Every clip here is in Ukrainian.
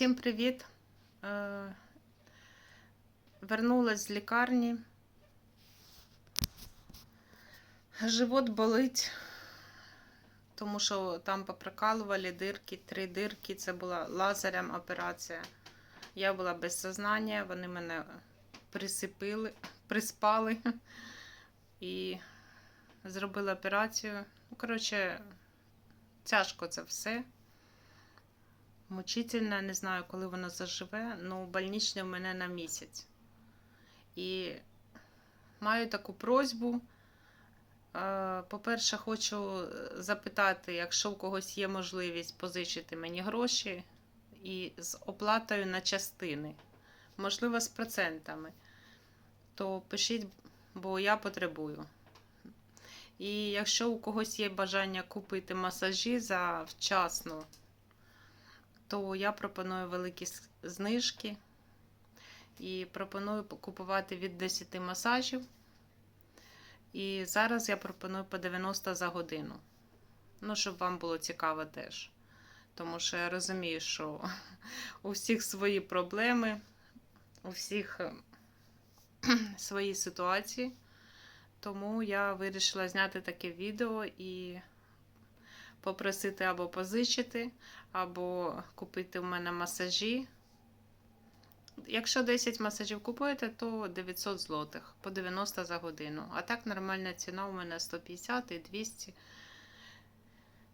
Всім привіт! Е, Вернулась з лікарні. Живот болить, тому що там поприкалували дирки, три дирки. Це була лазером операція. Я була без сознання, вони мене присипили, приспали і зробили операцію. Ну, коротше, тяжко це все. Мучительно, не знаю, коли воно заживе, ну больничне в мене на місяць. І маю таку просьбу. Е, По-перше, хочу запитати, якщо у когось є можливість позичити мені гроші і з оплатою на частини, можливо, з процентами, то пишіть, бо я потребую. І якщо у когось є бажання купити масажі за вчасно, то я пропоную великі знижки і пропоную купувати від 10 масажів. І зараз я пропоную по 90 за годину. Ну, щоб вам було цікаво теж. Тому що я розумію, що у всіх свої проблеми, у всіх е, свої ситуації. Тому я вирішила зняти таке відео і попросити або позичити, або купити в мене масажі. Якщо 10 масажів купуєте, то 900 злотих по 90 за годину. А так нормальна ціна у мене 150 і 200.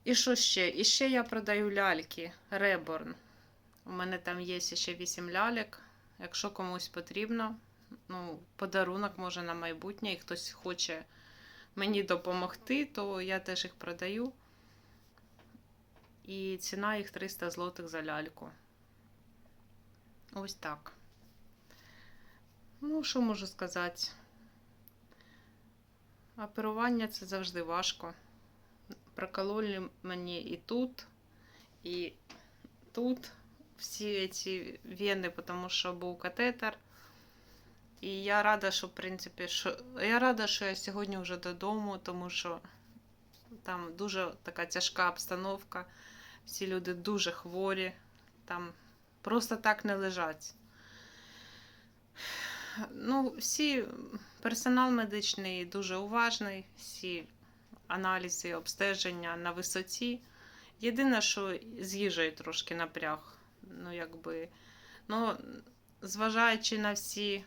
І що ще? І ще я продаю ляльки Реборн. У мене там є ще 8 ляльок. Якщо комусь потрібно, ну, подарунок може на майбутнє, і хтось хоче мені допомогти, то я теж їх продаю. І ціна їх 300 злотих за ляльку. Ось так. Ну, що можу сказати? Оперування це завжди важко. Прокололи мені і тут, і тут всі ці вени, тому що був катетер. І я рада, що, в принципі, що я рада, що я сьогодні вже додому, тому що там дуже така тяжка обстановка. Всі люди дуже хворі, там просто так не лежать. Ну, всі персонал медичний дуже уважний, всі аналізи, обстеження на висоті. Єдине, що з їжею трошки напряг. Ну, якби, ну, зважаючи на всі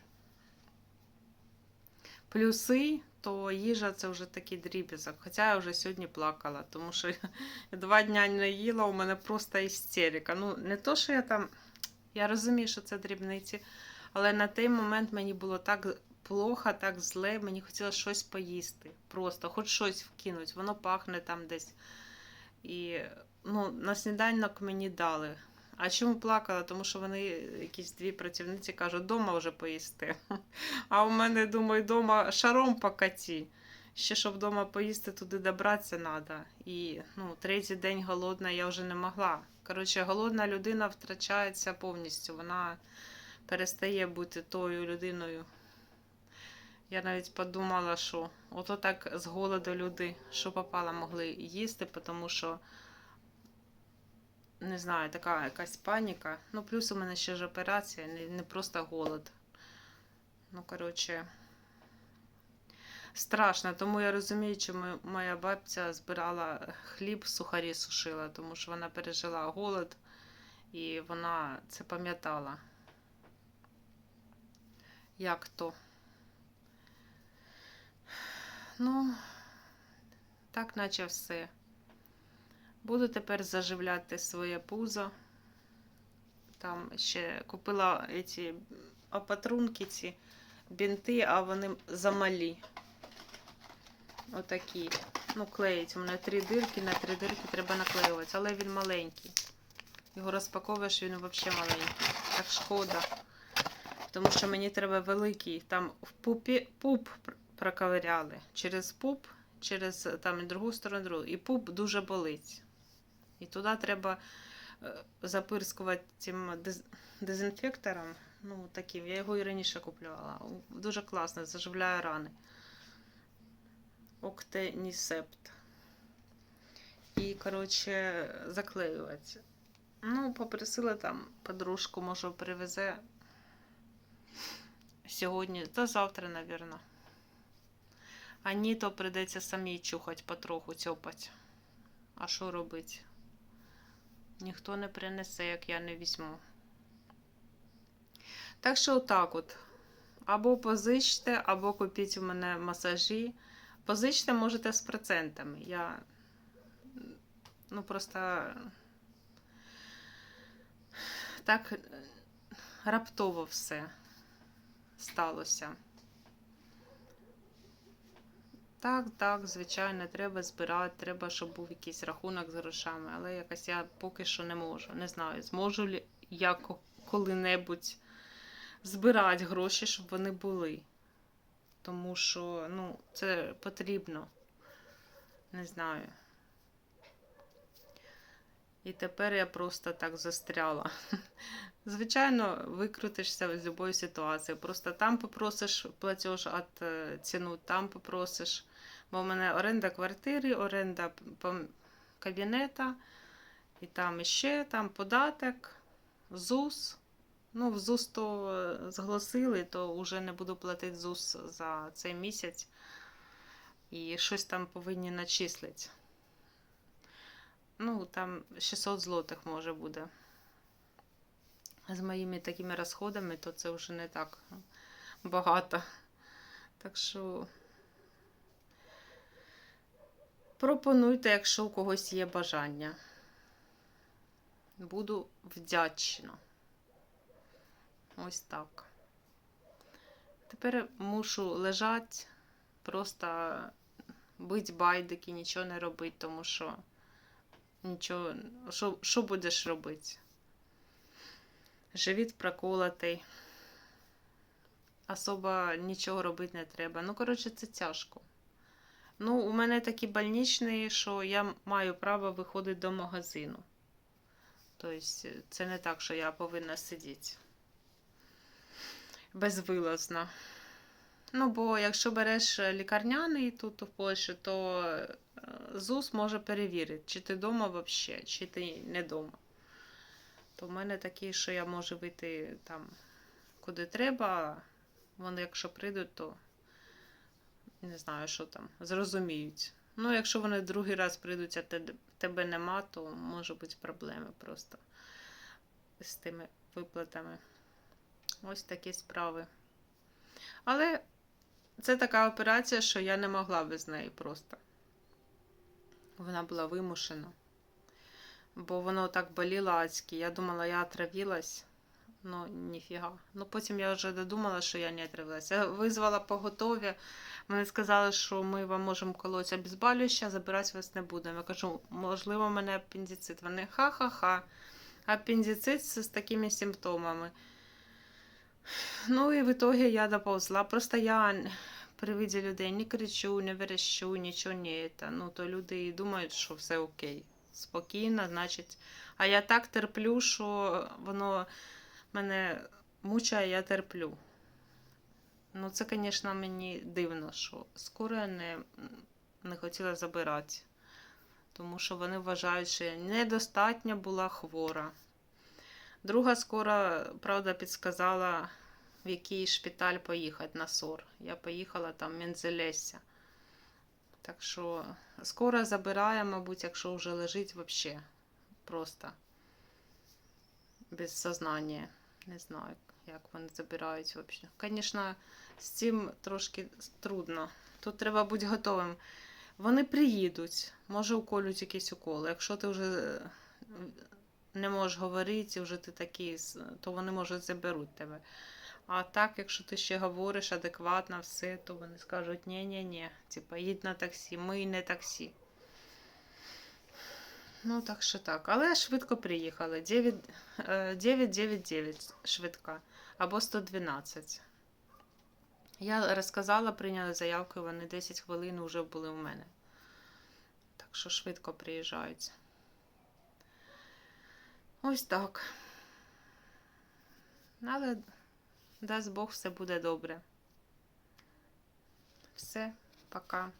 плюси, то їжа це вже такий дріб'язок. Хоча я вже сьогодні плакала, тому що два дня не їла, у мене просто істерика. Ну, не то, що я там. Я розумію, що це дрібниці, але на той момент мені було так плохо, так зле, мені хотілося щось поїсти. Просто, хоч щось вкинуть, воно пахне там десь. І ну, на сніданок мені дали. А чому плакала? Тому що вони, якісь дві працівниці, кажуть, дома вже поїсти. А у мене, думаю, дома шаром покаті. Ще щоб вдома поїсти, туди добратися треба. І ну, третій день голодна я вже не могла. Коротше, голодна людина втрачається повністю. Вона перестає бути тою людиною. Я навіть подумала, що ото так з голоду люди, що попало, могли їсти, тому що, не знаю, така якась паніка. Ну, плюс у мене ще ж операція, не, просто голод. Ну, коротше, страшно. Тому я розумію, чому моя бабця збирала хліб, сухарі сушила, тому що вона пережила голод і вона це пам'ятала. Як то? Ну, так наче все. Буду тепер заживляти своє пузо. Там ще купила ці опатрунки, ці бінти, а вони замалі. Отакі. Ну, клеїть. У мене три дирки, на три дирки треба наклеювати, але він маленький. Його розпаковуєш, він взагалі маленький. Так шкода. Тому що мені треба великий. Там в пупі пуп проковиряли. Через пуп, через там другу сторону. І пуп дуже болить. І туди треба е, запирскувати цим дезінфектором. Ну, таким. Я його і раніше купувала. Дуже класно, заживляє рани. Октенісепт. І, коротше, заклеювати. Ну, попросила там подружку, може, привезе сьогодні, та завтра, напевно. А ні, то прийдеться самій чухать потроху, цьопать. А що робити? Ніхто не принесе, як я не візьму. Так що отак от. Або позичте, або купіть у мене масажі. Позичте можете з процентами. Я ну просто так раптово все сталося. Так, так, звичайно, треба збирати, треба, щоб був якийсь рахунок з грошами, але якось я поки що не можу. Не знаю, зможу ли я коли-небудь збирати гроші, щоб вони були. Тому що, ну, це потрібно. Не знаю. І тепер я просто так застряла. Звичайно, викрутишся з будь-якої ситуації. Просто там попросиш платеж від ціну, там попросиш. Бо в мене оренда квартири, оренда кабінета, і там іще там податок, ЗУС. Ну, в ЗУС то е, зголосили, то вже не буду платити ЗУС за цей місяць. І щось там повинні начислити. Ну, там 600 злотих може буде. З моїми такими розходами, то це вже не так багато. Так що пропонуйте, якщо у когось є бажання. Буду вдячна. Ось так. Тепер мушу лежати, просто бить байдики, нічого не робити, тому що нічого. Що, що будеш робити? Живіт проколотий. Особо нічого робити не треба. Ну, коротше, це тяжко. Ну, у мене такі больничні, що я маю право виходити до магазину. Тобто, це не так, що я повинна сидіти безвилазно. Ну, бо якщо береш лікарняний тут у Польщі, то е, ЗУС може перевірити, чи ти вдома взагалі, чи ти не вдома. То в мене такі, що я можу вийти там куди треба. а Вони, якщо прийдуть, то не знаю, що там, зрозуміють. Ну, якщо вони другий раз прийдуть, а тебе нема, то може бути проблеми просто з тими виплатами. Ось такі справи. Але це така операція, що я не могла без неї просто. Вона була вимушена. Бо воно так боліло адськи. Я думала, я отравилась. Ну, ніфіга. Ну, потім я вже додумала, що я не отравилась. Я визвала поготові. Вони сказали, що ми вам можемо колоти обезболююче, забирати вас не будемо. Я кажу, можливо, в мене апендицит. Вони ха-ха-ха. Апендицит з такими симптомами. Ну і в итоге я доповзла. Просто я при виді людей не кричу, не верещу, нічого не. Ну, то люди і думають, що все окей. Спокійно, значить. А я так терплю, що воно мене мучає, я терплю. Ну, це, звісно, мені дивно, що скоро я не, не хотіла забирати. Тому що вони вважають, що я недостатньо була хвора. Друга скоро, правда, підсказала, в який шпиталь поїхати на СОР. Я поїхала там в Мензелесся. Так що скоро забирає, мабуть, якщо вже лежить взагалі. Просто без сознання. Не знаю, як вони забирають взагалі. Звісно, з цим трошки трудно. Тут треба бути готовим. Вони приїдуть, може уколють якісь уколи. Якщо ти вже не можеш говорити, вже ти такий, то вони, може, заберуть тебе. А так, якщо ти ще говориш адекватно все, то вони скажуть ні-ні-ні, типа їдь на таксі, ми не таксі. Ну, так що так. Але швидко приїхали. 9, е, 999 швидка або 112. Я розказала, прийняли заявку, і вони 10 хвилин вже були у мене. Так що швидко приїжджають. Ось так. Але дасть Бог, все буде добре. Все, пока.